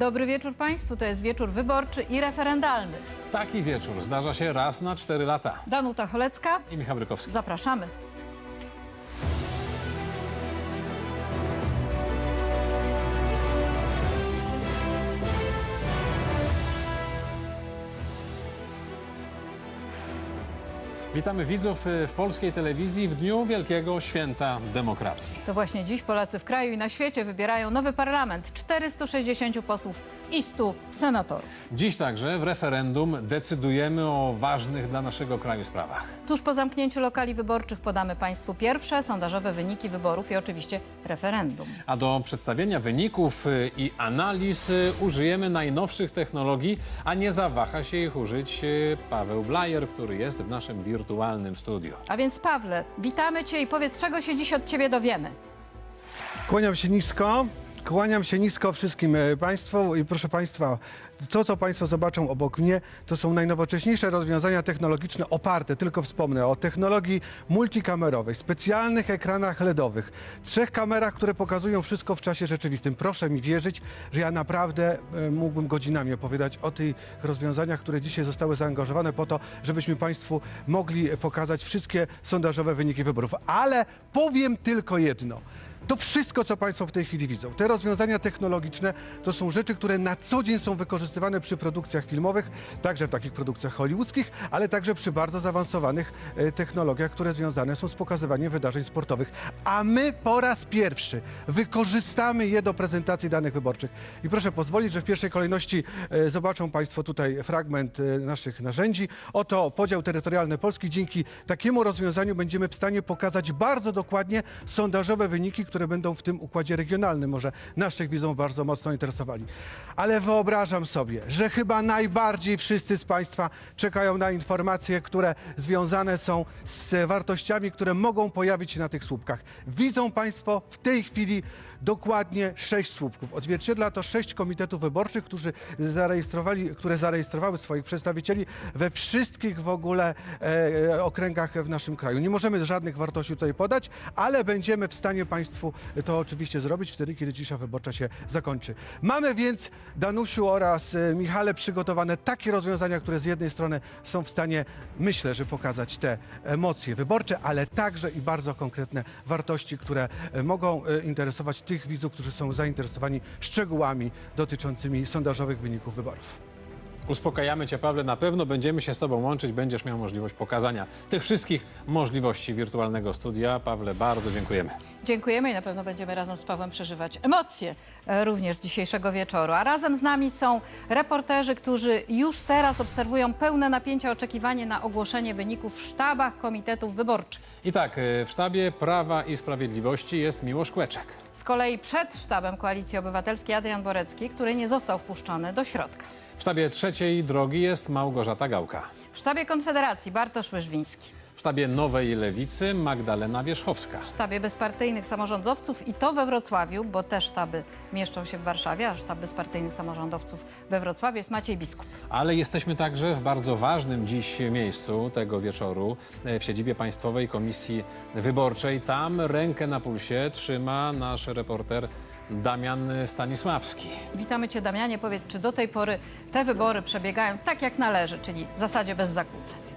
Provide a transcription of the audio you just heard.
Dobry wieczór Państwu. To jest wieczór wyborczy i referendalny. Taki wieczór zdarza się raz na 4 lata. Danuta Cholecka, I Michał Brykowski. zapraszamy. Witamy widzów y, w polskiej telewizji w dniu Wielkiego Święta Demokracji. To właśnie dziś Polacy w kraju i na świecie wybierają nowy parlament. 460 posłów i 100 senatorów. Dziś także w referendum decydujemy o ważnych dla naszego kraju sprawach. Tuż po zamknięciu lokali wyborczych podamy Państwu pierwsze sondażowe wyniki wyborów i oczywiście referendum. A do przedstawienia wyników y, i analiz y, użyjemy najnowszych technologii, a nie zawaha się ich użyć Paweł Blajer, który jest w naszym wirtualnym studiu. A więc Pawle, witamy Cię i powiedz, czego się dziś od Ciebie dowiemy. Kłaniam się nisko. Kłaniam się nisko wszystkim e, Państwu i proszę Państwa, to co Państwo zobaczą obok mnie, to są najnowocześniejsze rozwiązania technologiczne oparte, tylko wspomnę, o technologii multikamerowej, specjalnych ekranach LEDowych, trzech kamerach, które pokazują wszystko w czasie rzeczywistym. Proszę mi wierzyć, że ja naprawdę e, mógłbym godzinami opowiadać o tych rozwiązaniach, które dzisiaj zostały zaangażowane po to, żebyśmy Państwu mogli pokazać wszystkie sondażowe wyniki wyborów. Ale powiem tylko jedno. To wszystko, co Państwo w tej chwili widzą, te rozwiązania technologiczne, to są rzeczy, które na co dzień są wykorzystywane przy produkcjach filmowych, także w takich produkcjach hollywoodzkich, ale także przy bardzo zaawansowanych e, technologiach, które związane są z pokazywaniem wydarzeń sportowych. A my po raz pierwszy wykorzystamy je do prezentacji danych wyborczych. I proszę pozwolić, że w pierwszej kolejności e, zobaczą Państwo tutaj fragment e, naszych narzędzi. Oto podział terytorialny Polski. Dzięki takiemu rozwiązaniu będziemy w stanie pokazać bardzo dokładnie sondażowe wyniki, które będą w tym układzie regionalnym. Może naszych widzów bardzo mocno interesowali. Ale wyobrażam sobie, że chyba najbardziej wszyscy z Państwa czekają na informacje, które związane są z wartościami, które mogą pojawić się na tych słupkach. Widzą Państwo w tej chwili dokładnie sześć słupków. Odzwierciedla to sześć komitetów wyborczych, którzy zarejestrowali, które zarejestrowały swoich przedstawicieli we wszystkich w ogóle e, okręgach w naszym kraju. Nie możemy żadnych wartości tutaj podać, ale będziemy w stanie Państwu to oczywiście zrobić wtedy, kiedy cisza wyborcza się zakończy. Mamy więc, Danusiu oraz e, Michale, przygotowane takie rozwiązania, które z jednej strony są w stanie, myślę, że pokazać te emocje wyborcze, ale także i bardzo konkretne wartości, które e, mogą e, interesować tych widzów, którzy są zainteresowani szczegółami dotyczącymi sondażowych wyników wyborów. Uspokajamy Cię, Pawle, na pewno będziemy się z Tobą łączyć, będziesz miał możliwość pokazania tych wszystkich możliwości wirtualnego studia. Pawle, bardzo dziękujemy. Dziękujemy i na pewno będziemy razem z Pawłem przeżywać emocje e, również dzisiejszego wieczoru. A razem z nami są reporterzy, którzy już teraz obserwują pełne napięcia oczekiwanie na ogłoszenie wyników w sztabach komitetów wyborczych. I tak, y, w sztabie Prawa i Sprawiedliwości jest Miłosz Kłeczek. Z kolei przed sztabem Koalicji Obywatelskiej Adrian Borecki, który nie został wpuszczony do środka. W sztabie trzeciej drogi jest Małgorzata Gałka. W sztabie Konfederacji Bartosz Łyżwiński. W sztabie Nowej Lewicy Magdalena Wierzchowska. W sztabie bezpartyjnych samorządowców i to we Wrocławiu, bo te sztaby mieszczą się w Warszawie, a sztab bezpartyjnych samorządowców we Wrocławiu jest Maciej Biskup. Ale jesteśmy także w bardzo ważnym dziś miejscu tego wieczoru e, w siedzibie Państwowej Komisji Wyborczej. Tam rękę na pulsie trzyma nasz reporter Damian Stanisławski. Witamy Cię Damianie, powiedz, czy do tej pory te wybory przebiegają tak jak należy, czyli w zasadzie bez zakłóceń.